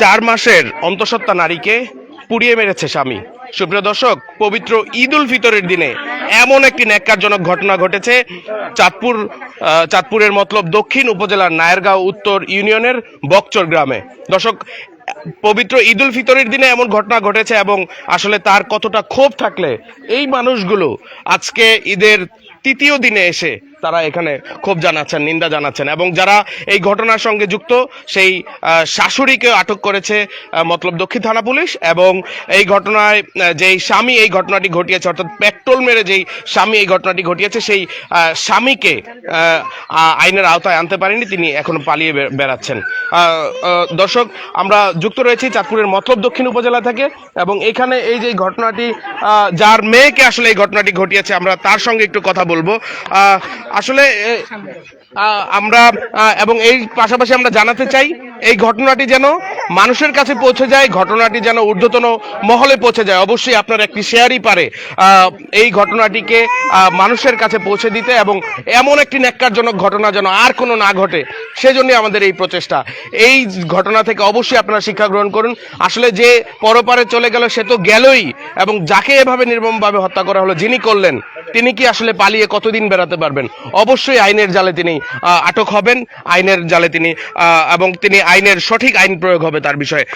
চার মাসের অন্তঃসত্ত্বা নারীকে পুড়িয়ে মেরেছে স্বামী। সুপ্রিয় দর্শক, পবিত্র ঈদ উল ফিতরের দিনে এমন একটি ন্যাক্কারজনক ঘটনা ঘটেছে। চাঁদপুর চাঁদপুরের মতলব দক্ষিণ উপজেলার নায়েরগাঁও উত্তর ইউনিয়নের বকচর গ্রামে। দর্শক, পবিত্র ঈদ উল ফিতরের দিনে এমন ঘটনা ঘটেছে এবং আসলে তার কতটা ক্ষোভ থাকলে এই মানুষগুলো আজকে ঈদের তৃতীয় দিনে এসে তারা এখানে ক্ষোভ জানাচ্ছেন, নিন্দা জানাচ্ছেন এবং যারা এই ঘটনার সঙ্গে যুক্ত, সেই শাশুড়িকে আটক করেছে মতলব দক্ষিণ থানা পুলিশ এবং এই ঘটনায় যেই স্বামী এই ঘটনাটি ঘটিয়েছে, অর্থাৎ পেট্রোল মেরে যেই স্বামী এই ঘটনাটি ঘটিয়েছে, সেই স্বামীকে আইনের আওতায় আনতে পারেনি, তিনি এখনও পালিয়ে বেড়াচ্ছেন। দর্শক, আমরা যুক্ত রয়েছি চাঁদপুরের মতলব দক্ষিণ উপজেলা থেকে এবং এখানে এই যে ঘটনাটি যার মেয়েকে আসলে এই ঘটনাটি ঘটিয়েছে, আমরা তার সঙ্গে একটু কথা বলব। আসলে আমরা এবং এই পাশাপাশি আমরা জানাতে চাই এই ঘটনাটি যেন মানুষের কাছে পৌঁছে যায়, ঘটনাটি যেন ঊর্ধ্বতন মহলে পৌঁছে যায়। অবশ্যই আপনার একটি শেয়ারই পারে এই ঘটনাটিকে মানুষের কাছে পৌঁছে দিতে এবং এমন একটি ন্যাক্কারজনক ঘটনা যেন আর কোনো না ঘটে, সেজন্যই আমাদের এই প্রচেষ্টা। এই ঘটনা থেকে অবশ্যই আপনারা শিক্ষা গ্রহণ করুন। আসলে যে পরপারে চলে গেল, সে তো গেলই এবং যাকে এভাবে নির্মমভাবে হত্যা করা হলো, যিনি করলেন, তিনি কি আসলে পালিয়ে কতদিন বেড়াতে পারবেন? অবশ্যই আইনের জালে তিনি আটক হবেন। আইনের জালে তিনি এবং তিনি আইনের সঠিক আইন প্রয়োগ হবে তার বিষয়ে।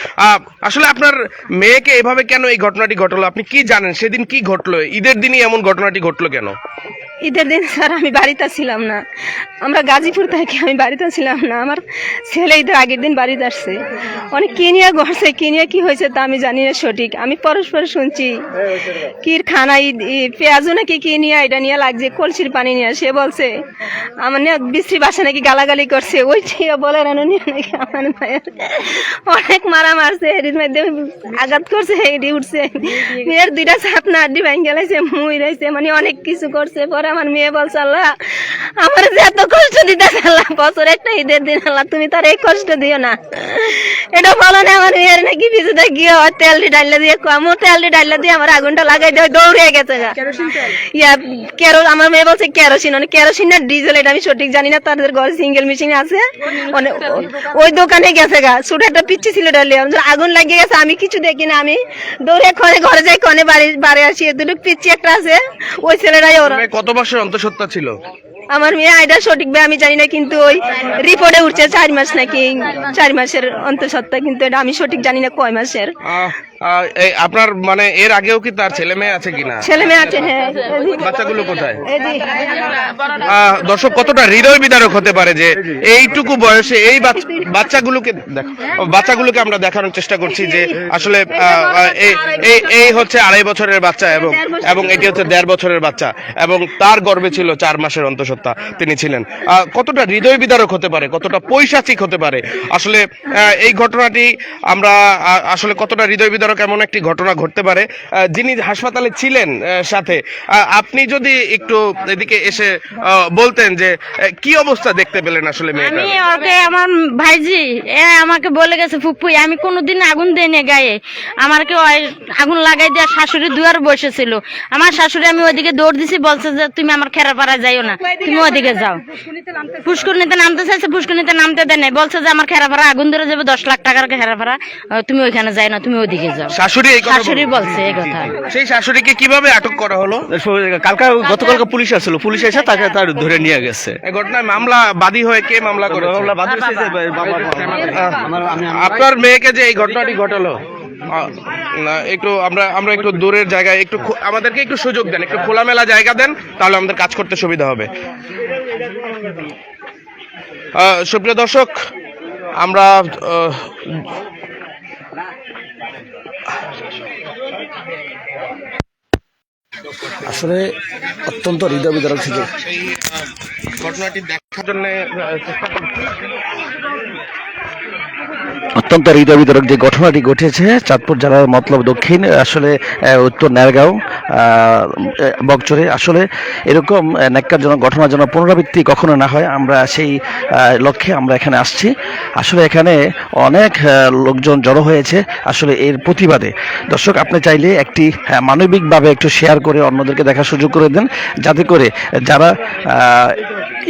আসলে আপনার মেয়েকে এভাবে কেন এই ঘটনাটি ঘটলো? আপনি কি জানেন? সেদিন কি ঘটলো? ঈদের দিনই এমন ঘটনাটি ঘটলো কেন? ঈদের দিন স্যার, আমি বাড়িতে ছিলাম না। আমরা গাজীপুর থেকে আমি বাড়িতে ছিলাম না। আমার ছেলে ঈদের আগের দিন বাড়িতে আসছে। অনেক কি নিয়ে ঘটছে কি নিয়ে কি হয়েছে তা আমি জানি না সঠিক। আমি পরস্পর শুনছি। কির খানা, ঈদ পেঁয়াজও নাকি কি নিয়ে এটা নিয়ে লাগছে, কলসির পানি নিয়ে সে বলছে, আমার নিয়ে বিশ্রী বাসা নাকি গালাগালি করছে। ওই ঠিক বলে, রানো, নিয়ে নাকি আমার মায়ের। অনেক মারা মারছে। এটির মধ্যে আঘাত করছে এটি উঠছে। মেয়ের দুইটা সাপ না আড্ডি ভাঙ গেলেছে মুই রয়েছে মানে অনেক কিছু করছে। পরে আমার মেয়ে বলছে আল্লাহ আমার যে এত কষ্ট দিতে আল্লাহ বছর একটা ঈদের দিন আল্লাহ তুমি তার এই কষ্ট দিও না। এটা বলো না আমার মেয়ের নাকি পিছুতে গিয়ে ওর তেল দি ডাইলা দিয়ে কমো তেল দি ডাইলা দিয়ে আমার আগুনটা লাগাই দিয়ে দৌড়ে গেছে ইয়া কেরো আমার মেয়ে বলছে কেরোসিন মানে কেরোসিন না ডিজেল এটা আমি সঠিক জানি না তাদের ঘরে সিঙ্গেল মেশিন আছে। মানে ওই দোকানে গেছে গা ছোট একটা পিচ্ছি ছিল ডালিয়া আগুন লাগিয়ে গেছে আমি কিছু দেখি না আমি দৌড়ে ঘরে যাই কনে বাড়ি বাড়ি আসি দুটো পিচ্ছি একটা আছে। ওই ছেলেরাই ওরা। কত বছর অন্তঃসত্ত্বা ছিল? আমার মেয়ে আইডা সঠিক আমি জানি না কিন্তু ওই রিপোর্টে উঠছে চার মাস নাকি চার মাসের অন্তঃসত্ত্বা কিন্তু এটা আমি সঠিক জানি না কয় মাসের। আপনার মানে এর আগেও কি তার ছেলে মেয়ে আছে কিনা? ছেলে মেয়ে আছে হ্যাঁ। বাচ্চাগুলো কোথায়? দর্শক কতটা হৃদয় বিদারক হতে পারে যে এইটুকু বয়সে এই বাচ্চাগুলোকে বাচ্চাগুলোকে আমরা দেখানোর চেষ্টা করছি যে আসলে এই- হচ্ছে আড়াই বছরের বাচ্চা এবং এবং এটি হচ্ছে দেড় বছরের বাচ্চা এবং তার গর্বে ছিল চার মাসের অন্তঃসত্ত্বা তিনি ছিলেন। আহ, কতটা হৃদয় বিদারক হতে পারে কতটা পৈশাচিক হতে পারে? আসলে আহ, এই ঘটনাটি আমরা আসলে কতটা হৃদয় বিদারক এমন একটি ঘটনা ঘটতে পারে যিনি হাসপাতালে ছিলেন সাথে আপনি যদি একটু এদিকে এসে বলতেন যে কি অবস্থা দেখতে পেলেন আসলে আমি ওকে আমার ভাইজি আমাকে বলে গেছে ফুপুই আমি কোনোদিন আগুন দেয়নি গায়ে। আমাকে আগুন লাগাই দিয়ে শাশুড়ি দুয়ার বসেছিল। আমার শাশুড়ি আমি ওইদিকে দৌড় দিছি বলছে যে তুমি আমার খেরা খেরাপাড়া যাইও না। তুমি ওদিকে যাও। পুষ্করণীতে নামতে চাইছে পুষ্করণীতে নামতে দেয় বলছে যে আমার খেরাপাড়া আগুন ধরে যাবে দশ লাখ টাকার খেরাপাড়া আহ, তুমি ওইখানে যাই না তুমি ওদিকে যাও শাশুড়ি এই কথা শাশুড়ি? বলছে এই কথা সেই শাশুড়িকে কীভাবে আটক করা হলো কালকে গতকালকে পুলিশ আসছিল পুলিশ এসে তাকে তার ধরে নিয়ে গেছে এই ঘটনায় মামলা বাদী হয়ে কে মামলা করেছে মামলা বাদ দিয়েছে যে বাবা- আমার- আমি- আমি- আপনার মেয়েকে যে এই ঘটনাটি ঘটালো না, একটু আমরা আমরা একটু দূরের জায়গায় একটু আমাদেরকে একটু সুযোগ দেন একটু খোলামেলা জায়গা দেন তাহলে আমাদের কাজ করতে সুবিধা হবে আহ, সুপ্রিয় দর্শক আমরা আসলে অত্যন্ত হৃদয় বিদারক সুযোগ ঘটনাটি দেখার জন্য চেষ্টা অত্যন্ত হৃদয় বিদারক যে ঘটনাটি ঘটেছে, চাঁদপুর জেলার মতলব দক্ষিণ, আসলে উত্তর নেরগাঁও বকচরে। আসলে, এরকম ন্যাক্কারজনক ঘটনা যেন পুনরাবৃত্তি কখনো না হয়। আমরা সেই লক্ষ্যে আমরা এখানে আসছি। আসলে এখানে অনেক লোকজন জড়ো হয়েছে, আসলে এর প্রতিবাদে। দর্শক, আপনি চাইলে একটি মানবিকভাবে একটু শেয়ার করে অন্যদেরকে দেখার সুযোগ করে দেন। যাতে করে যারা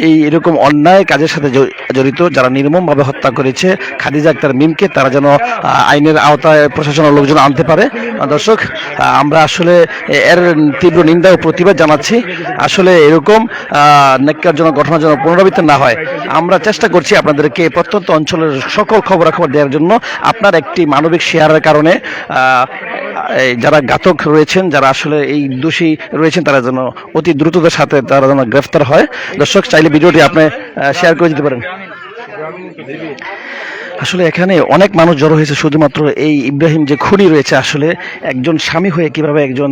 এই এরকম অন্যায় কাজের সাথে জড়িত, যারা নির্মমভাবে হত্যা করেছে, খাদিজা আক্তার মিম নিমকে তারা যেন আইনের আওতায় প্রশাসনের লোকজন আনতে পারে। দর্শক আমরা আসলে এর তীব্র নিন্দা ও প্রতিবাদ জানাচ্ছি। আসলে এরকম নেককারজনক ঘটনা যেন পুনরাবৃত্তি না হয়। আমরা চেষ্টা করছি আপনাদেরকে প্রত্যন্ত অঞ্চলের সকল খবরাখবর দেওয়ার জন্য আপনার একটি মানবিক শেয়ারের কারণে যারা ঘাতক রয়েছেন, যারা আসলে এই দোষী রয়েছেন, তারা যেন অতি দ্রুততার সাথে তারা যেন গ্রেফতার হয়। দর্শক, চাইলে ভিডিওটি আপনি শেয়ার করে দিতে পারেন। আসলে এখানে অনেক মানুষ জড়ো হয়েছে, শুধুমাত্র এই ইব্রাহিম যে খুনি রয়েছে আসলে, একজন স্বামী হয়ে কীভাবে একজন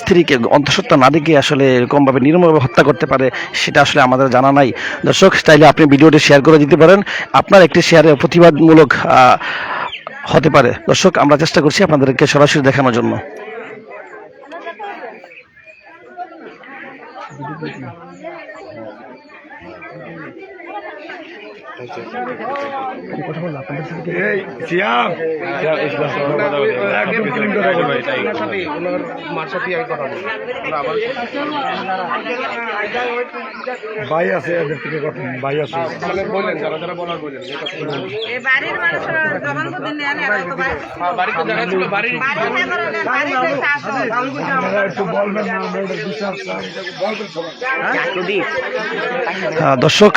স্ত্রীকে অন্তঃসত্ত্বা না দেখে আসলে এরকমভাবে নির্মমভাবে হত্যা করতে পারে, সেটা আসলে আমাদের জানা নাই। দর্শক, চাইলে আপনি ভিডিওটি শেয়ার করে দিতে পারেন। আপনার একটি শেয়ারে প্রতিবাদমূলক হতে পারে। দর্শক, আমরা চেষ্টা করছি আপনাদেরকে সরাসরি দেখানোর জন্য। ভাই আছে এদের থেকে ভাই আছে। দর্শক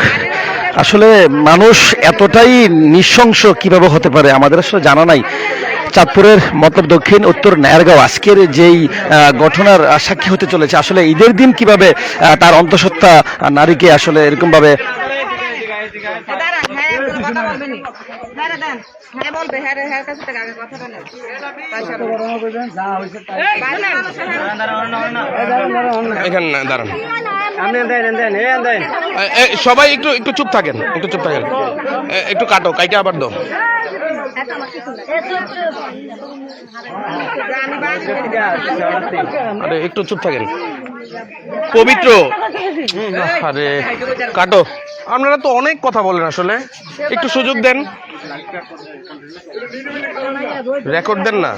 আসলে মানুষ এতটাই নৃশংস কীভাবে হতে পারে? আমাদের আসলে জানা নাই। চাঁদপুরের মতলব দক্ষিণ, উত্তর নায়ারগাঁও। আজকের যেই ঘটনার সাক্ষী হতে চলেছে, আসলে ঈদের দিন কীভাবে তার অন্তঃসত্ত্বা নারীকে আসলে এখানে না দাঁড়ান। সবাই একটু একটু চুপ থাকেন একটু চুপ থাকেন। একটু কাটো কাইটা আবার দাও। আরে একটু চুপ থাকেন। পবিত্র। আরে কাটো। আপনারা তো অনেক কথা বলেন আসলে। একটু সুযোগ দেন। রেকর্ড দেন না।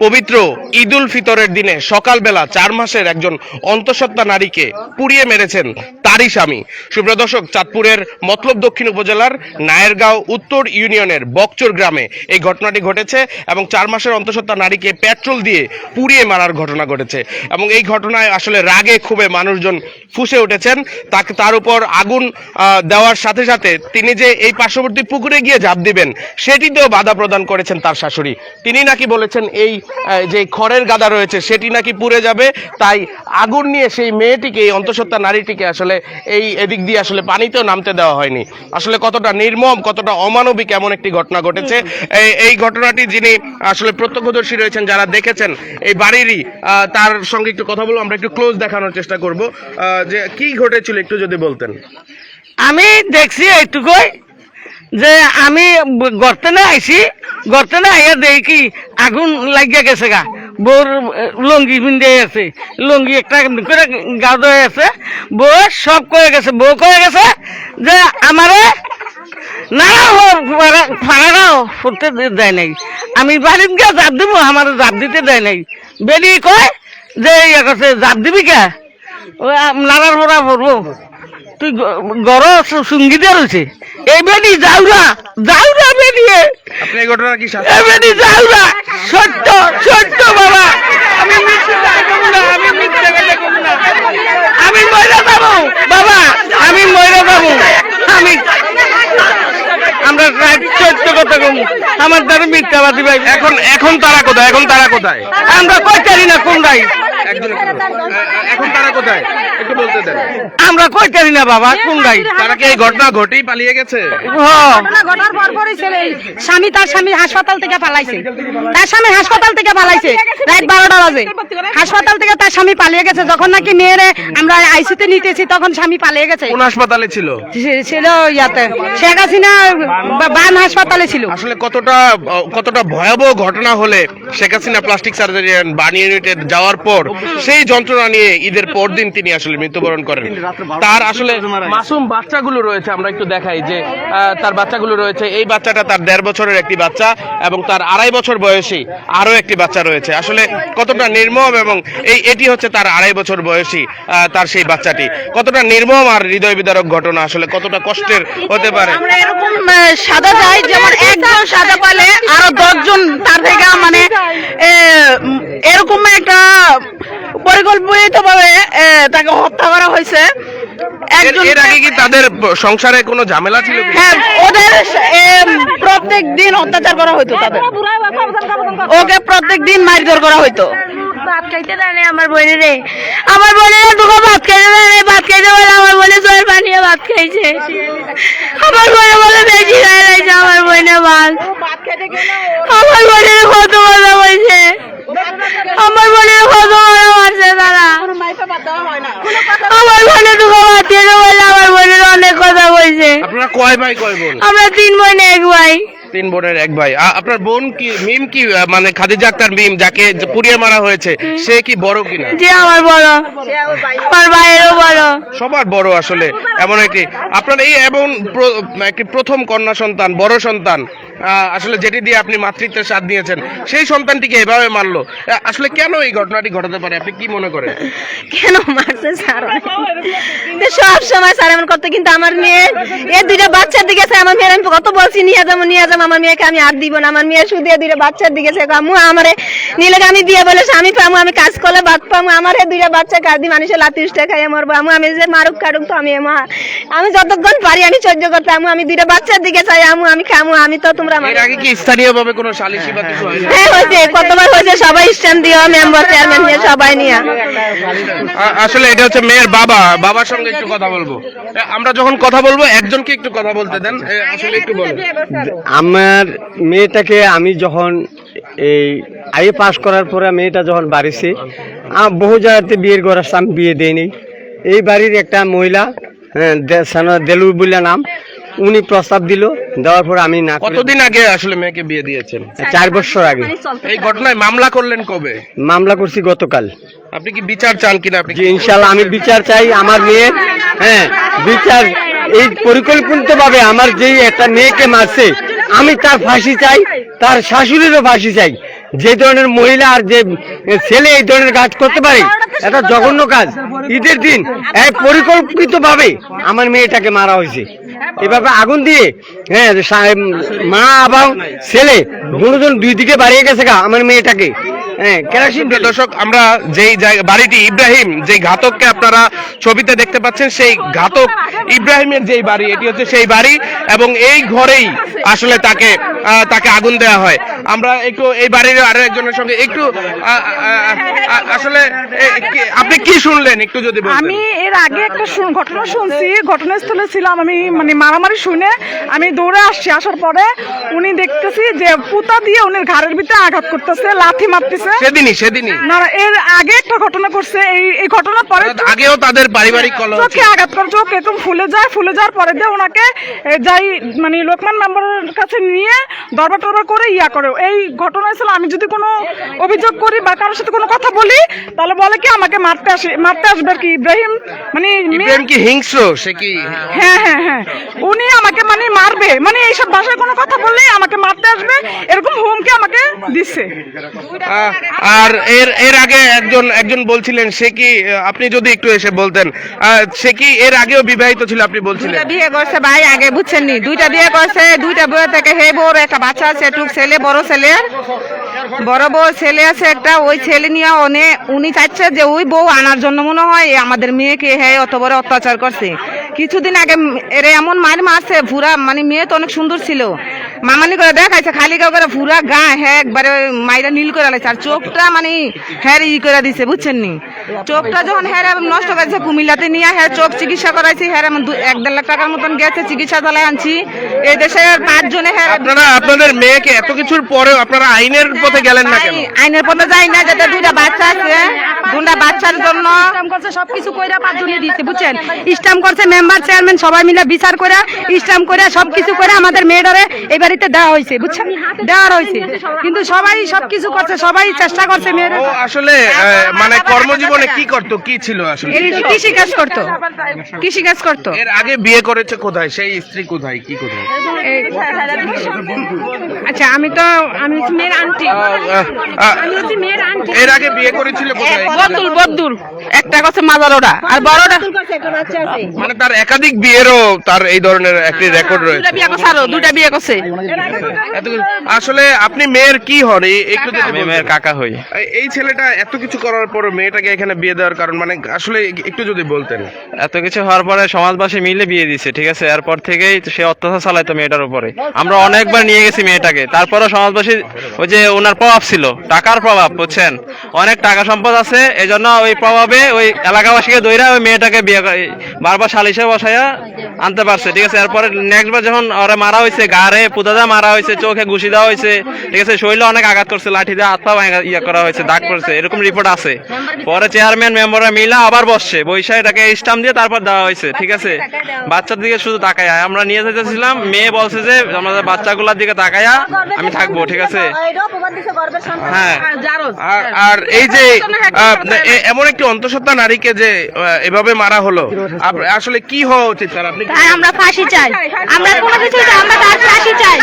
পবিত্র ঈদুল ফিতরের দিনে সকালবেলা চার মাসের একজন অন্তঃসত্ত্বা নারীকে পুড়িয়ে মেরেছেন তারই স্বামী। সুপ্রিয় দর্শক, চাঁদপুরের মতলব দক্ষিণ উপজেলার নায়েরগাঁও উত্তর ইউনিয়নের বকচর গ্রামে এই ঘটনাটি ঘটেছে এবং চার মাসের অন্তঃসত্ত্বা নারীকে পেট্রোল দিয়ে পুড়িয়ে মারার ঘটনা ঘটেছে এবং এই ঘটনায় আসলে রাগে ক্ষোভে মানুষজন ফুসে উঠেছেন। তাকে তার উপর আগুন দেওয়ার সাথে সাথে তিনি যে এই পার্শ্ববর্তী পুকুরে গিয়ে ঝাঁপ দিবেন, সেটিতেও বাধা প্রদান করেছেন তার শাশুড়ি। তিনি নাকি বলেছেন এই যে খড়ের গাদা রয়েছে, সেটি নাকি পুড়ে যাবে, তাই আগুন নিয়ে সেই মেয়েটিকে, এই অন্তঃসত্ত্বা নারীটিকে আসলে এই এদিক দিয়ে আসলে পানিতেও নামতে দেওয়া হয়নি। আসলে কতটা নির্মম, কতটা অমানবিক এমন একটি ঘটনা ঘটেছে। এই ঘটনাটি যিনি আসলে প্রত্যক্ষদর্শী রয়েছেন, যারা দেখেছেন এই বাড়িরই তার সঙ্গে একটু কথা বলব, আমরা একটু ক্লোজ দেখানোর চেষ্টা করব। যে কি ঘটেছিল একটু যদি বলতেন। আমি দেখছি এইটুকুই, যে আমি গর্তে না আইছি, গর্তে না আইয়া দেখি আগুন লাগিয়া গেছে গা। বউর লঙ্গি পিন্ধে আছে। লঙ্গি একটা করে ধরে আছে। বউ সব কয়ে গেছে, বউ কয়ে গেছে যে আমারে না ফাড়াও ফুটতে দেয় নাই। আমি বাড়ির গিয়ে জাপ দিব আমার জাপ দিতে দেয় নাই। বেরিয়ে কয় যে ইয়ে করছে, জাপ দিবি কে? ও নানার ভরা ভরবো। তুই গর সঙ্গীতে রয়েছে। এই বেদি যাওরা যাওরা বেরিয়ে আপনি এই ঘটনা কি বেদি যাওরা সত্য সত্য বাবা। আমি মিথ্যে কথা না আমি মিথ্যে কথা না আমি মরে যাব বাবা। আমি মরে যাব আমি আমরা রাত সত্য কথা কমু। আমার দ্বারা মিথ্যাবাদী ভাই। এখন এখন তারা কোথায়? এখন তারা কোথায়? আমরা কই পারি না কোন ভাই এখন তারা কোথায়? একটু বলতে দেন। আমরা কই পারি না বাবা কোন ভাই তারা কি এই ঘটনা ঘটেই পালিয়ে গেছে? হ্যাঁ ঘটনার পর পরই ছেলে স্বামী তার স্বামী হাসপাতাল থেকে পালাইছে। তার স্বামী হাসপাতাল থেকে পালাইছে। রাত বারোটা বাজে। হাসপাতাল থেকে তার স্বামী পালিয়ে গেছে। যখন নাকি মেয়েরে আমরা আইসিতে নিতেছি তখন স্বামী পালিয়ে গেছে। কোন হাসপাতালে ছিল? ছিল ইয়াতে। শেখ হাসিনা বা- বান হাসপাতালে ছিল। আসলে কতটা কতটা ভয়াবহ ঘটনা হলে Sheikh Hasina plastic surgery burn ইউনিটে যাওয়ার পর সেই যন্ত্রণা যন্ত্রণা নিয়ে ঈদের পর দিন তিনি আসলে মৃত্যুবরণ করেন। তার আসলে মাসুম বাচ্চাগুলো রয়েছে আমরা একটু দেখাই যে তার বাচ্চাগুলো রয়েছে। এই বাচ্চাটা তার দেড় বছরের একটি বাচ্চা এবং তার আড়াই বছর বয়সী আরও একটি বাচ্চা রয়েছে। আসলে কতটা নির্মম এবং এই এটি হচ্ছে তার আড়াই বছর বয়সী তার সেই বাচ্চাটি। কতটা নির্মম আর হৃদয় বিদারক ঘটনা আসলে কতটা কষ্টের হতে পারে। আমরা এরকম সাদা যাই যেমন একজন সাদা পালে আরও দশজন তার থেকে মানে এরকম একটা পরিকল্পিত ভাবে তাকে হত্যা করা হয়েছে। এর- আগে কি তাদের সংসারে কোনো ঝামেলা ছিল? হ্যাঁ ওদের প্রত্যেক দিন অত্যাচার করা হইতো তাদের। ওকে প্রত্যেক দিন মারধর করা হইতো। ভাত খাইতে দেয় আমার বোনের রে। আমার বোনের দুটো ভাত খাইতে দেয় নাই ভাত খাইতে বলে আমার বোনে জয়ের পানিয়ে ভাত খাইছে। আমার বোনে বলে বেশি খাই আমার বোনে ভাত আমার বোনের কত মজা হয়েছে আমার বোনের কত মজা মারছে তারা আমার বোনে খেতে বলে আমার বোনের অনেক কথা আপনারা কয় ভাই কয় বোন? আমরা তিন বোন এক ভাই। তিন বোনের এক ভাই। আপনার বোন কি মিম কি মানে খাদিজা আক্তার মিম যাকে পুড়িয়ে মারা হয়েছে সে কি বড় কিনা? যে আমার বড়। আমার ভাইয়েরও বড়। সবার বড় আসলে এমন একটি। আপনার এই এমন একটি প্রথম কন্যা সন্তান বড় সন্তান আসলে যেটি দিয়ে আপনি মাতৃত্বের স্বাদ নিয়েছেন, সেই সন্তানটিকে এভাবে মারলো? আসলে কেন এই ঘটনাটি ঘটাতে পারে? আপনি কি মনে করেন? কেন মারছে স্যার? সব সময় স্যার এমন করতে, কিন্তু আমার মেয়ে, এ দুইটা বাচ্চার দিকে স্যার আমার মেয়ের আমি কত বলছি, নিয়ে যাব নিয়ে যাব, আমার মেয়েকে আমি আর দিব না, আমার মেয়ে শুধু এ দুইটা বাচ্চার দিকে সে আম্মু, আমারে নিলে আমি বিয়ে বলে স্বামী পামু, আমি কাজ করলে ভাত পামু, আমার এই দুইটা বাচ্চা কার দি মানুষের লাতিশটা খাই মরবো আমু আমি যে মারুক কাটুক তো আমি আমি যতক্ষণ পারি আমি সহ্য করতে আমি দুইটা বাচ্চার দিকে চাই আমু আমি খামু, আমি তো তোমরা এর আগে কি স্থানীয়ভাবে কোনো সালিশি বা কিছু হয় না? হ্যাঁ হয়েছে। কতবার হয়েছে? সবাই দিয়ে মেম্বার চেয়ারম্যান নিয়ে সবাই নিয়ে। আসলে এটা হচ্ছে মেয়ের বাবা। বাবার সঙ্গে একটু কথা বলব। আমরা যখন কথা বলব একজনকে একটু কথা বলতে দেন। আসলে একটু বলুন। আমার মেয়েটাকে আমি যখন এই আইএ পাস করার পরে মেয়েটা যখন বাড়িছে বহু জায়গাতে বিয়ের ঘর আসছে আমি বিয়ে দিইনি। এই বাড়ির একটা মহিলা হ্যাঁ দেলু বলে নাম উনি প্রস্তাব দিল দেওয়ার পর আমি না কতদিন আগে আসলে মেয়েকে বিয়ে দিয়েছেন? চার বছর আগে। এই ঘটনায় মামলা করলেন কবে? মামলা করছি গতকাল। আপনি কি বিচার চান কিনা? আপনি ইনশাল্লাহ আমি বিচার চাই। আমার মেয়ে হ্যাঁ বিচার এই পরিকল্পিত ভাবে আমার যেই একটা মেয়েকে মারছে আমি তার ফাঁসি চাই তার শাশুড়িরও ফাঁসি চাই। যে ধরনের মহিলা আর যে ছেলে এই ধরনের কাজ করতে পারে, এটা জঘন্য কাজ। ঈদের দিন এক পরিকল্পিতভাবে আমার মেয়েটাকে মারা হয়েছে। এভাবে আগুন দিয়ে হ্যাঁ মা এবং ছেলে দুজন দুই দিকে বাড়িয়ে গেছে গা আমার মেয়েটাকে। কেরাসিন প্রিয় দর্শক আমরা যেই জায়গা বাড়িটি ইব্রাহিম যেই ঘাতককে আপনারা ছবিতে দেখতে পাচ্ছেন সেই ঘাতক ইব্রাহিমের যেই বাড়ি এটি হচ্ছে সেই বাড়ি এবং এই ঘরেই আসলে তাকে তাকে আগুন দেওয়া হয়। আমরা একটু এই বাড়ির আরও একজনের সঙ্গে একটু আসলে আপনি কি শুনলেন? একটু যদি আমি এর আগে একটা ঘটনা শুনছি ঘটনাস্থলে ছিলাম আমি মানে মারামারি শুনে আমি দৌড়ে আসছি। আসার পরে উনি দেখতেছি যে পুতা দিয়ে উনি ঘাড়ের ভিতরে আঘাত করতেছে লাথি মারতেছে। সেদিনই সেদিনই। না না, এর আগে একটা ঘটনা করছে এই এই ঘটনার পরে আগেও তাদের পারিবারিক কলহ চোখে আঘাত করে চোখ এরকম ফুলে যায় ফুলে যাওয়ার পরে দিয়ে ওনাকে যাই মানে লোকমান মেম্বারের কাছে নিয়ে দরবার টরবার করে ইয়া করে। এই ঘটনা ছিল আমি যদি কোনো অভিযোগ করি বা কারোর সাথে কোনো কথা বলি তাহলে বলে কি আমাকে মারতে আসে মারতে আসবে কি? ইব্রাহিম মানে ইব্রাহিম কি হিংস্র? সে কি? হ্যাঁ হ্যাঁ হ্যাঁ। উনি আমাকে মানে মারবে। মানে এইসব ভাষায় কোনো কথা বললেই আমাকে মারতে আসবে এরকম হুমকি আমাকে দিচ্ছে। আহ, আর এর এর আগে একজন একজন বলছিলেন, সে কি আপনি যদি একটু এসে বলতেন সে কি এর আগেও বিবাহিত ছিল, আপনি বলছিলেন? বিয়ে করছে, ভাই, আগে বুঝছেন নি দুইটা বিয়ে করছে, দুইটা বউ থেকে হে বউর একটা বাচ্চা আছে একটু ছেলে, বড় ছেলে। বড় বউ ছেলে আছে একটা, ওই ছেলে নিয়ে অনে উনি চাচ্ছে যে ওই বউ আনার জন্য মনে হয় আমাদের মেয়েকে হে অত বড় অত্যাচার করছে। কিছুদিন আগে এরে এমন মার মারছে পুরা মানে মেয়ে তো অনেক সুন্দর ছিল। মামানি করে দেখাইছে খালি কেউ করে পুরা গা হ্যাঁ একবারে মাইরা নীল করে লাগছে আর চোখটা মানে হ্যাঁ ই করে দিছে বুঝছেন নি? চোখটা যখন হ্যাঁ নষ্ট করেছে কুমিল্লাতে নিয়ে হ্যাঁ চোখ চিকিৎসা করাইছি হ্যাঁ এক দেড় লাখ টাকার মতন গেছে চিকিৎসা চালায় আনছি। এই দেশের পাঁচজনে হ্যাঁ আপনারা আপনাদের মেয়েকে এত কিছুর পরেও আপনারা আইনের পথে গেলেন না কেন? আইনের পথে যাই না যাতে দুইটা বাচ্চা আছে দুটা বাচ্চার জন্য সবকিছু কইরা পাঁচজনে দিচ্ছে বুঝছেন? ইসলাম করছে মেম্বার মেম্বার চেয়ারম্যান সবাই মিলে বিচার করে ইসলাম করে সবকিছু করে আমাদের মেয়েটারে এই বাড়িতে দেওয়া হয়েছে বুঝছেন? দেওয়া হয়েছে। কিন্তু সবাই সবকিছু করছে সবাই চেষ্টা করছে মেয়েরা আসলে মানে কর্মজীবনে কি করতো? কি ছিল আসলে? কৃষি কাজ করতো। কৃষি কাজ করতো। এর আগে বিয়ে করেছে কোথায়? সেই স্ত্রী কোথায়? কি কোথায়? আচ্ছা আমি তো আমি মেয়ের আন্টি। আহ, আহ, আমি হচ্ছি মেয়ের আন্টি। এর আগে বিয়ে করেছিল কোথায়? বদুল বদুল। একটা কথা মাজারোটা আর বড়টা মানে তার একাধিক বিয়েরও তার এই ধরনের একটি রেকর্ড রয়েছে বিয়ে করছে আরও দুটা বিয়ে করছে। আসলে আপনি মেয়ের কি হন? একটু আমি মেয়ের কাকা হই। এই- ছেলেটা এত কিছু করার পর মেয়েটাকে এখানে বিয়ে দেওয়ার কারণ মানে আসলে একটু যদি বলতেন। এত কিছু হওয়ার পরে সমাজবাসী মিলে বিয়ে দিছে ঠিক আছে? এরপর থেকেই সে অত্যাচার চালাইতো মেয়েটার উপরে। আমরা অনেকবার নিয়ে গেছি মেয়েটাকে। তারপরও সমাজবাসী ওই যে ওনার প্রভাব ছিল টাকার প্রভাব বুঝছেন? অনেক টাকা সম্পদ আছে এই জন্য ওই প্রভাবে ওই এলাকাবাসীকে দইরা ওই মেয়েটাকে বিয়ে করে- বারবার সালিশে বসাইয়া আনতে পারছে, ঠিক আছে? এরপরে নেক্সট বার যখন ওরা মারা হয়েছে গাড়ে পুদাদা মারা হয়েছে চোখে ঘুষি দেওয়া হয়েছে ঠিক আছে? শরীরে অনেক আঘাত করছে, লাঠি দিয়ে হাত পা ইয়ে করা হয়েছে দাগ পড়ছে, এরকম রিপোর্ট আছে। পরে চেয়ারম্যান মেম্বাররা মিলা আবার বসছে বৈশাখ এটাকে স্টাম্প দিয়ে তারপর দেওয়া হয়েছে ঠিক আছে? বাচ্চার দিকে শুধু তাকায় আমরা নিয়ে যেতেছিলাম মেয়ে বলছে যে আমাদের বাচ্চাগুলোর দিকে তাকায়া আমি থাকব, ঠিক আছে? হ্যাঁ। আর এই যে এমন একটি অন্তঃসত্ত্বা নারীকে যে এভাবে মারা হলো আসলে কি হওয়া উচিত স্যার? আপনি তাই আমরা ফাঁসি চাই। আমরা কোনো কিছু চাই আমরা তার ফাঁসি চাই।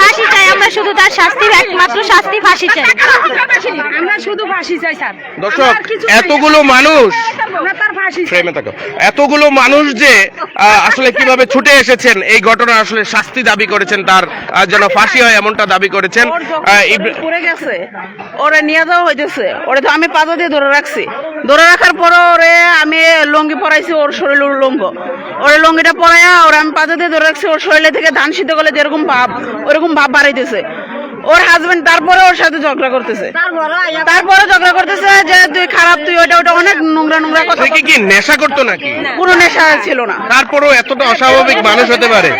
ফাঁসি চাই আমরা শুধু তার শাস্তি একমাত্র শাস্তি ফাঁসি চাই। আমরা শুধু ফাঁসি চাই স্যার। দর্শক এতগুলো মানুষ আমরা তার ফাঁসি ফ্রেমে থাকো। এতগুলো মানুষ যে আহ, আসলে কীভাবে ছুটে এসেছেন এই ঘটনা আসলে শাস্তি দাবি করেছেন তার যেন ফাঁসি হয় এমনটা দাবি করেছেন। পড়ে গেছে ওরে নিয়ে যাওয়া হইতেছে ওরে তো আমি পাতা দিয়ে ধরে রাখছি। ধরে রাখার পর ওরে আমি লঙ্গি পরাইছি, ওর শরীরে লঙ্গ ওর লঙ্গিটা পরাইয়া ওর আমি পাতা দিয়ে ধরে রাখছি, ওর শরীরে থেকে ধান সিদ্ধ করলে যেরকম ভাব, ওরকম ভাব বাড়াইতেছে। ওর হাজবেন্ড তারপরে ওর সাথে ঝগড়া করতেছে। তারপরে ঝগড়া করতেছে যে তুই খারাপ তুই ওটা ওটা অনেক নোংরা নোংরা কথা। কি কি নেশা করতো নাকি? কোনো নেশা ছিল না। তারপরেও এতটা অস্বাভাবিক মানুষ হতে পারে।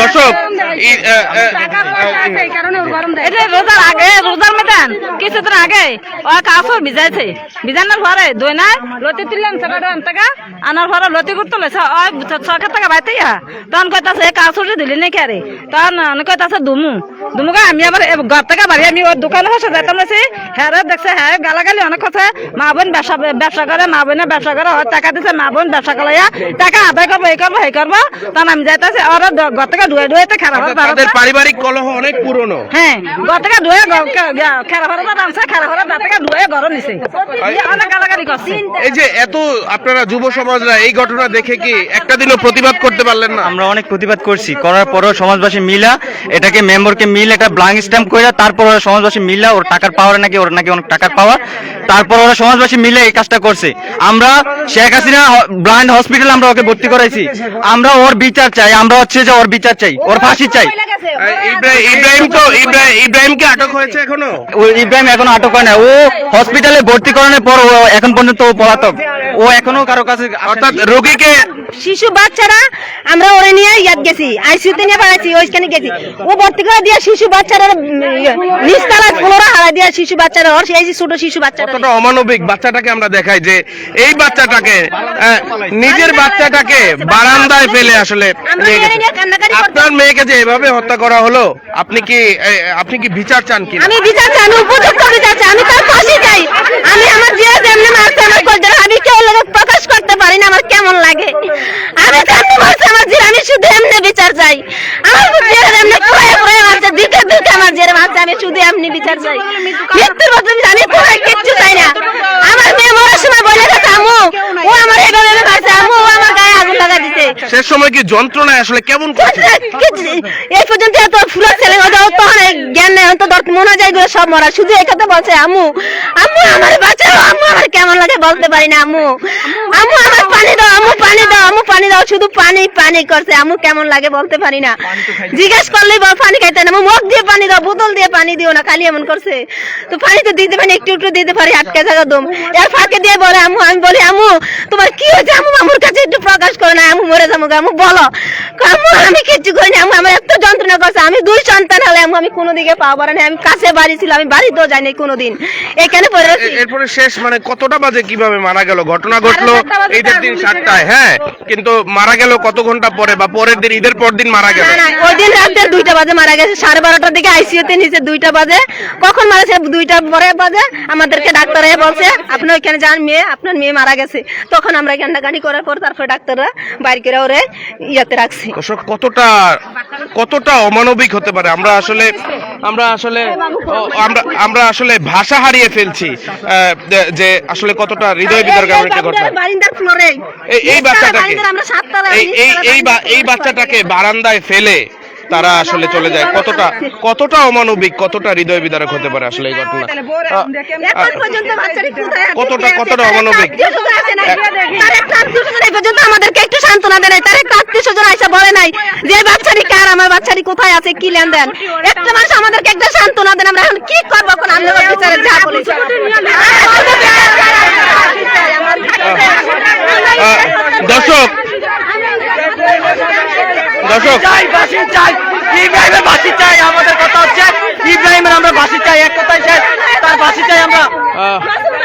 দর্শক এটা রোজার আগে রোজার মেটান কিছুদিন আগে ও কাপড় ভিজাইছে। ভিজানোর পরে দই নাই লতি তুললাম টাকা টাকা আনার পরে লতি করতে লেছে। ওই ছকের টাকা বাইতে তখন কইতাছে দিলি নাকি আরে? তখন কইতাছে দুমু। দুমুকে আমি আবার ঘর থেকে বাড়ি আমি ওর দোকানে বসে যাইতাম নাছি হ্যাঁ দেখছে হ্যাঁ গালাগালি অনেক কথা। মা বোন ব্যবসা ব্যবসা করে মা বোনে ব্যবসা করে ওর টাকা দিছে মা বোন ব্যবসা করে টাকা আদায় করব এই করব এই করব তখন আমি যাইতাছি ওর ঘর থেকে ধুয়ে ধুয়েতে খারাপ তাদের পারিবারিক কলহ অনেক পুরনো। হ্যাঁ গতকা ধুয়ে খেলা ভরা দামছে খেলা ভরা দাঁতকে ধুয়ে ঘর নিছে। অনেক গালাগালি করছে এই যে এত আপনারা যুব সমাজরা এই ঘটনা দেখে কি একটা দিনও প্রতিবাদ করতে পারলেন না? আমরা অনেক প্রতিবাদ করছি করার পরও সমাজবাসী মিলা এটাকে মেম্বারকে মিল এটা ব্লাঙ্ক স্ট্যাম্প করে তারপর ওরা সমাজবাসী মিলা ওর টাকার পাওয়ার নাকি ওর নাকি অনেক টাকার পাওয়া তারপর ওরা সমাজবাসী মিলে এই কাজটা করছে। আমরা শেখ হাসিনা ব্লাইন্ড হসপিটাল আমরা ওকে ভর্তি করাইছি। আমরা ওর বিচার চাই আমরা হচ্ছে যে ওর বিচার চাই ওর ফাঁসি চাই। ইব্রাহিম তো ইব্রাহিম আটক হয়েছে। এখনও? ইব্রাহিম এখনও আটক হয় না। ও হসপিটালে ভর্তি করানোর পর ও এখন পর্যন্ত ও পলাতক। ও এখনও কারও কাছে অর্থাৎ রোগীকে শিশু বাচ্চারা আমরা ওরে নিয়ে ইয়াদ গেছি আইসিউতে নিয়ে পাঠাইছি ওইখানে গেছি। ও ভর্তি করে দিয়ে শিশু বাচ্চারা নিচতলা পুনরা হারা দিয়ে শিশু বাচ্চারা ওর সেই যে ছোট শিশু বাচ্চারা কতটা অমানবিক বাচ্চাটাকে আমরা দেখাই যে এই বাচ্চাটাকে নিজের বাচ্চাটাকে বারান্দায় ফেলে আসলে। আপনার মেয়েকে যে এভাবে হত্যা করা হলো আপনি কি আপনি কি বিচার চান কি আমি বিচার চাই আমি উপযুক্ত বিচার চাই আমি তার ফাঁসি চাই। আমি আমার যে যেমনি মারছে আমার লোক প্রকাশ করতে পারি না, আমার কেমন লাগে? আমি যেমনি বলছি, আমার যে আমি শুধু এমনি বিচার চাই। আমার যে এমনি পুরাই পুরাই মারছে দিকে দিকে আমার জিরে মারছে, আমি শুধু এমনি বিচার চাই। মৃত্যুর বদলে আমি কোনো কিচ্ছু চাই না। আমার মেয়ে মরার সময় বলে গেছে, আমু, ও আমার এভাবে মারছে, আমু, ও আমার লাগা দিতে। শেষ সময় কি যন্ত্রণায় আসলে কেমন এই পর্যন্ত এত ফুলা ছেলে ওদের তো জ্ঞান নেই তো দর মনে যায়গুলো সব মরা। শুধু এই কথা বলছে আমু আম্মু আমার বাঁচাও আম্মু আমার কেমন লাগে বলতে পারি না আম্মু। আম্মু আমার পানি দাও আমু পানি দাও আমু পানি দাও শুধু পানি পানি করছে। আমু কেমন লাগে বলতে পারি না। জিজ্ঞেস করলেই বল পানি খাইতে না। মুখ দিয়ে পানি দাও বোতল দিয়ে পানি দিও না খালি এমন করছে। তো পানি তো দিতে পারি একটু একটু দিতে পারি আটকে থাকা দম। এর ফাঁকে দিয়ে বলে আমু আমি বলি আমু তোমার কি হয়েছে? আমু আমার কাছে একটু প্রকাশ করে না আমু মরে যাব আমু বলো। আমু আমি কিচ্ছু করিনি আমু আমার এত যন্ত্রণা করছে। আমি দুই সন্তান হলে আমু আমি কোনো দিকে পাওয়া পারি না আমি কাছে বাড়ি ছিল আমি বাড়িতেও যাইনি কোনোদিন। এখানে পড়ে এরপরে শেষ মানে কতটা বাজে কীভাবে মারা গেল? ঘটনা ঘটলো এইটার দিন যায় হ্যাঁ? কিন্তু মারা গেল কত ঘণ্টা পরে বা পরের দিন ঈদের পর দিন মারা গেল? ওই দিন রাতে দুইটা বাজে মারা গেছে। সাড়ে বারোটার দিকে আইসিইউতে নিচে দুইটা বাজে। কখন মারা গেছে? দুইটা পরে বাজে। আমাদেরকে ডাক্তার বলছে আপনি ওইখানে যান মেয়ে আপনার মেয়ে মারা গেছে। তখন আমরা কান্নাকাটি করার পর তারপরে ডাক্তাররা বাইর করে ওরে ইয়াতে রাখছে। কতটা কতটা অমানবিক হতে পারে? আমরা আসলে আমরা আসলে আমরা আমরা আসলে ভাষা হারিয়ে ফেলছি যে- আসলে কতটা হৃদয় বিতর্ক ঘটনা এই- এই বাচ্চাটাকে এই এই এই বাচ্চাটাকে বারান্দায় ফেলে তারা আসলে চলে যায়। কতটা কতটা অমানবিক কতটা হৃদয় বিদারক হতে পারে আসলে এই ঘটনা? কতটা- কতটা অমানবিক? পর্যন্ত আমাদেরকে একটু সান্ত্বনা দেয় তার একটা আত্মীয় স্বজন আইসা বলে নাই যে বাচ্চাটি কার? আমার বাচ্চাটি কোথায় আছে? কি লেনদেন? একটা মানুষ আমাদেরকে একটা সান্ত্বনা দেন আমরা এখন কি করব? এখন আমরা যা বলি আহ, দর্শক দর্শক চাই বাসি চাই। ইব্রাহিমের বাসি চাই আমাদের কথা হচ্ছে ইব্রাহিমের আমরা বাসি চাই এক কথাই শেষ। তার বাসি চাই আমরা।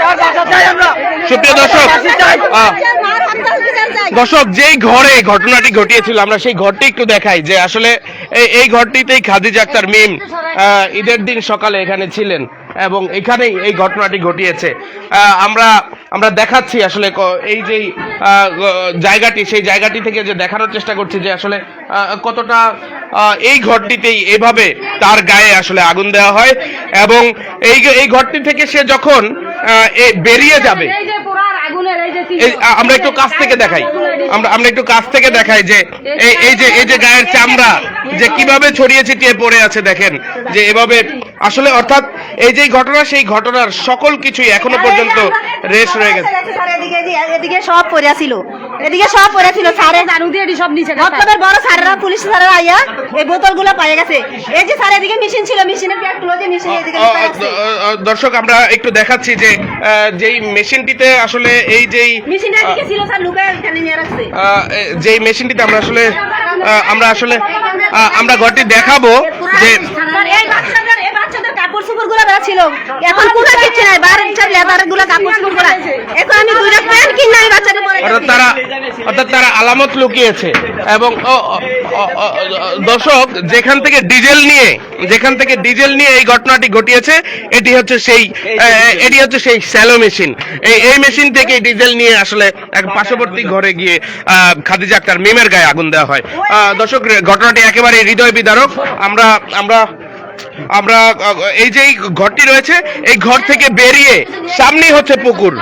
তার বাসা চাই আমরা। সুপ্রিয় দর্শক দর্শক যেই ঘরে ঘটনাটি ঘটিয়েছিল আমরা সেই ঘরটি একটু দেখাই যে আসলে এই এই ঘরটিতেই খাদিজা আক্তার মিম আহ, ঈদের দিন সকালে এখানে ছিলেন। এবং এখানেই এই ঘটনাটি ঘটিয়েছে। আহ, আমরা আমরা দেখাচ্ছি আসলে এই যে জায়গাটি সেই জায়গাটি থেকে যে দেখানোর চেষ্টা করছি যে আসলে কতটা এই ঘরটিতেই এভাবে তার গায়ে আসলে আগুন দেওয়া হয় এবং এই এই ঘরটি থেকে সে যখন এ বেরিয়ে যাবে আমরা একটু কাছ থেকে দেখাই। আমরা আমরা একটু কাছ থেকে দেখাই যে এই এই যে এই যে গায়ের চামড়া যে কীভাবে ছড়িয়ে ছিটিয়ে পড়ে আছে দেখেন যে এভাবে আসলে অর্থাৎ এই যে ঘটনা সেই ঘটনার সকল কিছুই এখনও পর্যন্ত রেশ রয়ে গেছে। এদিকে সব পড়ে ছিল এদিকে সব পড়ে ছিল স্যারের জানু দিয়ে সব নিচে বড় স্যারেরা পুলিশ স্যারেরা আইয়া এই বোতলগুলো পাইয়া গেছে। এই যে স্যার এদিকে মেশিন ছিল মেশিনের প্যাক মেশিন এদিকে দর্শক আমরা একটু দেখাচ্ছি যে যেই মেশিনটিতে আসলে এই যেই মেশিনটা এদিকে ছিল স্যার লুকায় নিয়ে রাখছে। যেই মেশিনটিতে আমরা আসলে আমরা আসলে আমরা ঘরটি দেখাবো যে এই বাচ্চাদের এই বাচ্চাদের কাপড় চোপড়গুলো ছিল। এখন কোনো কিছু নাই বাচ্চার লেদার কাপড় চোপড় এখন আমি দুইটা প্যান্ট আমি বাচ্চাদের অর্থাৎ তারা অর্থাৎ তারা আলামত লুকিয়েছে। এবং দর্শক, যেখান থেকে ডিজেল নিয়ে, যেখান থেকে ডিজেল নিয়ে এই ঘটনাটি ঘটিয়েছে, এটি হচ্ছে সেই এটি হচ্ছে সেই স্যালো মেশিন। এই এই মেশিন থেকে ডিজেল নিয়ে আসলে এক পার্শ্ববর্তী ঘরে গিয়ে খাদিজা আক্তার মিমের গায়ে আগুন দেওয়া হয়। দর্শক, ঘটনাটি একেবারে হৃদয় বিদারক। আমরা আমরা আমরা এই যে ঘরটি রয়েছে এই ঘর থেকে বেরিয়ে সামনেই হচ্ছে পুকুর।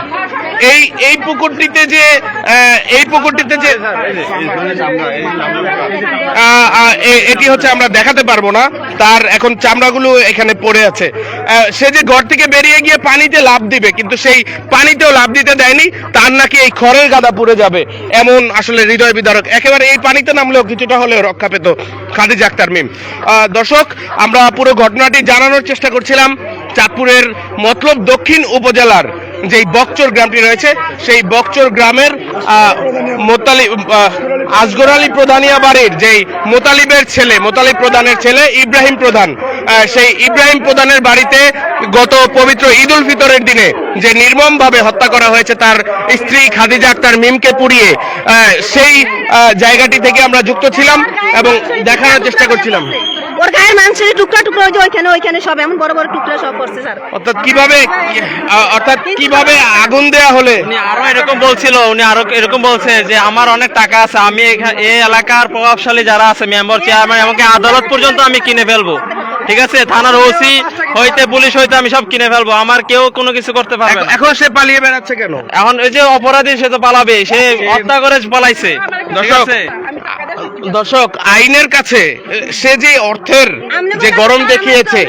এই এই পুকুরটিতে যে এই পুকুরটিতে যে এটি হচ্ছে আমরা দেখাতে পারব না। তার এখন চামড়াগুলো এখানে পড়ে আছে। সে যে ঘর থেকে বেরিয়ে গিয়ে পানিতে লাভ দিবে, কিন্তু সেই পানিতেও লাভ দিতে দেয়নি, তার নাকি এই খড়ের গাদা পুড়ে যাবে, এমন আসলে হৃদয় বিদারক। একেবারে এই পানিতে নামলেও কিছুটা হলেও রক্ষা পেত খাদিজা আক্তার মিম। দর্শক, আমরা পুরো ঘটনাটি জানানোর চেষ্টা করছিলাম চাঁদপুরের মতলব দক্ষিণ উপজেলার যেই বকচর গ্রামটি রয়েছে, সেই বকচর গ্রামের মোতালি আসগর আলী প্রধানিয়া বাড়ির যেই মোতালিবের ছেলে মোতালিব প্রধানের ছেলে ইব্রাহিম প্রধান সেই ইব্রাহিম প্রধানের বাড়িতে গত পবিত্র ঈদ উল ফিতরের দিনে যে নির্মমভাবে হত্যা করা হয়েছে তার স্ত্রী খাদিজা আক্তার মিমকে পুড়িয়ে সেই জায়গাটি থেকে আমরা যুক্ত ছিলাম এবং দেখানোর চেষ্টা করছিলাম। ওর গায়ের মাংসের টুকরা টুকরা ওই যে ওইখানে ওইখানে সব এমন বড় বড় টুকরা সব পড়ছে স্যার। অর্থাৎ কীভাবে অর্থাৎ কীভাবে আগুন দেয়া হলে? উনি আরও এরকম বলছিল উনি আরও এরকম বলছে যে আমার অনেক টাকা আছে আমি এই এলাকার প্রভাবশালী যারা আছে মেম্বার চেয়ারম্যান এমনকি আদালত পর্যন্ত আমি কিনে ফেলব। ঠিক আছে? থানার ওসি হইতে পুলিশ হইতে আমি সব কিনে ফেলব। আমার কেউ কোনো কিছু করতে পারবে এখন- না। এখন সে পালিয়ে বেড়াচ্ছে কেন? এখন ওই যে অপরাধী সে তো পালাবে সে হত্যা করে পালাইছে। দর্শক দর্শক আইনের কাছে সে যে অর্থের যে গরম দেখিয়েছে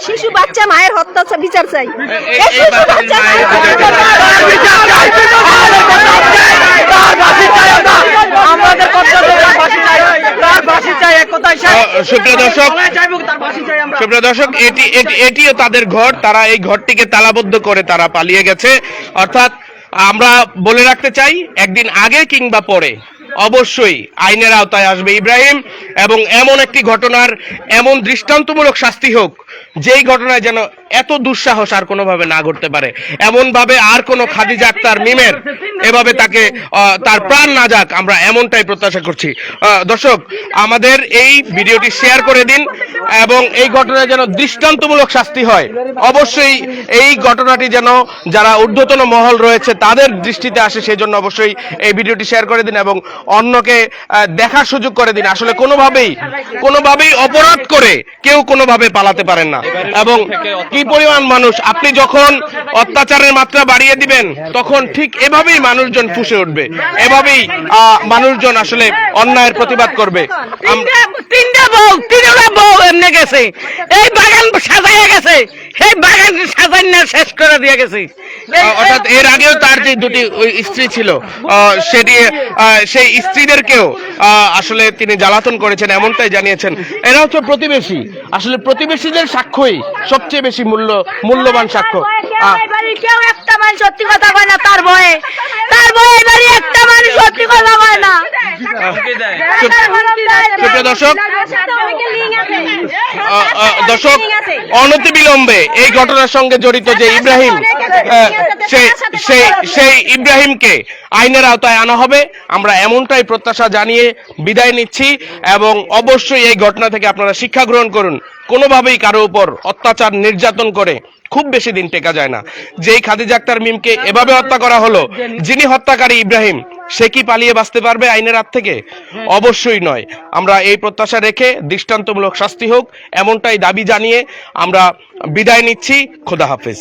শিশু বাচ্চা মায়ের হত্যা বিচার চাই। দর্শক এটি- এটিও তাদের ঘর তারা এই ঘরটিকে তালাবদ্ধ করে তারা পালিয়ে গেছে। অর্থাৎ আমরা বলে রাখতে চাই একদিন আগে কিংবা পরে অবশ্যই আইনের আওতায় আসবে ইব্রাহিম, এবং এমন একটি ঘটনার এমন দৃষ্টান্তমূলক শাস্তি হোক, যেই ঘটনায় যেন এত দুঃসাহস আর কোনোভাবে না ঘটতে পারে। এমন ভাবে আর কোনো খাদিজা আক্তার মিমের এভাবে তাকে তার প্রাণ না যাক, আমরা এমনটাই প্রত্যাশা করছি। দর্শক, আমাদের এই ভিডিওটি শেয়ার করে দিন, এবং এই ঘটনায় যেন দৃষ্টান্তমূলক শাস্তি হয়। অবশ্যই এই ঘটনাটি যেন যারা ঊর্ধ্বতন মহল রয়েছে, তাদের দৃষ্টিতে আসে সেই জন্য অবশ্যই এই ভিডিওটি শেয়ার করে দিন, এবং অন্যকে দেখার সুযোগ করে দিন। আসলে কোনোভাবেই কোনোভাবেই অপরাধ করে কেউ কোনোভাবে পালাতে পারেন না। এবং কি পরিমাণ মানুষ আপনি যখন অত্যাচারের মাত্রা বাড়িয়ে দিবেন তখন ঠিক এভাবেই মানুষজন ফুসে উঠবে। এভাবেই মানুষজন আসলে অন্যায়ের প্রতিবাদ করবে। তিনটা তিনটা বউ তিনটা বউ এমনি গেছে। এই বাগান সাজাইয়া গেছে। সেই বাগান সাজাই না শেষ করে দিয়ে গেছে। অর্থাৎ এর আগেও তার যে দুটি স্ত্রী ছিল সেটি সেই স্ত্রীদেরকেও আসলে তিনি জ্বালাতন করেছেন এমনটাই জানিয়েছেন। এরা হচ্ছে প্রতিবেশী। আসলে প্রতিবেশীদের সাক্ষ্যই সবচেয়ে বেশি মূল্য মূল্যবান সাক্ষ্য। আহ, কেউ একটা মানুষ সত্যি কথা কয় না তার বয়ে তার বয়ে এবারে একটা মানুষ সত্যি কথা কয় না। দর্শক দর্শক অনতিবিলম্বে এই ঘটনার সঙ্গে জড়িত যে ইব্রাহিম সেই সেই সেই ইব্রাহিমকে আইনের আওতায় আনা হবে। আমরা এমনটাই প্রত্যাশা জানিয়ে বিদায় নিচ্ছি এবং অবশ্যই এই ঘটনা থেকে আপনারা শিক্ষা গ্রহণ করুন। কোনোভাবেই কারও উপর অত্যাচার নির্যাতন করে খুব বেশি দিন টেকা যায় না। যেই খাদিজা আক্তার মিমকে এভাবে হত্যা করা হলো যিনি হত্যাকারী ইব্রাহিম সে কি পালিয়ে বাঁচতে পারবে আইনের হাত থেকে? অবশ্যই নয়। আমরা এই প্রত্যাশা রেখে দৃষ্টান্তমূলক শাস্তি হোক এমনটাই দাবি জানিয়ে আমরা বিদায় নিচ্ছি। খোদা হাফেজ।